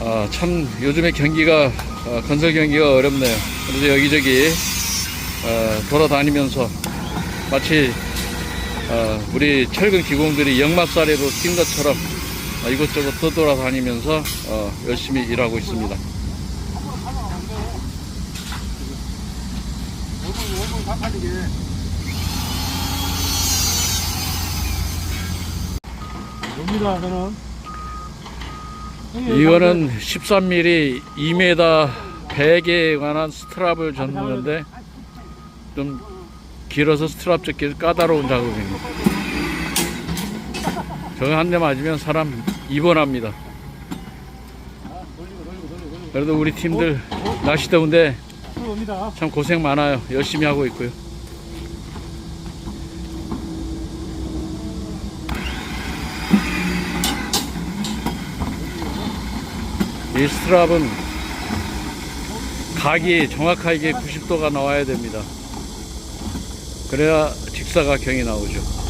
아, 참 요즘에 경기가 어, 건설 경기가 어렵네요. 그래서 여기저기 어, 돌아다니면서 마치 어, 우리 철근 기공들이 역마살이로 뛴 것처럼 어, 이곳저곳 떠돌아다니면서 어, 열심히 일하고 있습니다. 뭡니다, 저는. 이거는 13mm 2m 100에 관한 스트랍을 접는데 좀 길어서 스트랍 접기 까다로운 작업입니다. 저거 한 대 맞으면 사람 입원합니다. 그래도 우리 팀들 날씨 더운데 옵니다. 참 고생 많아요. 열심히 하고 있고요. 이 스트랍은 각이 정확하게 90도가 나와야 됩니다. 그래야 직사각형이 나오죠.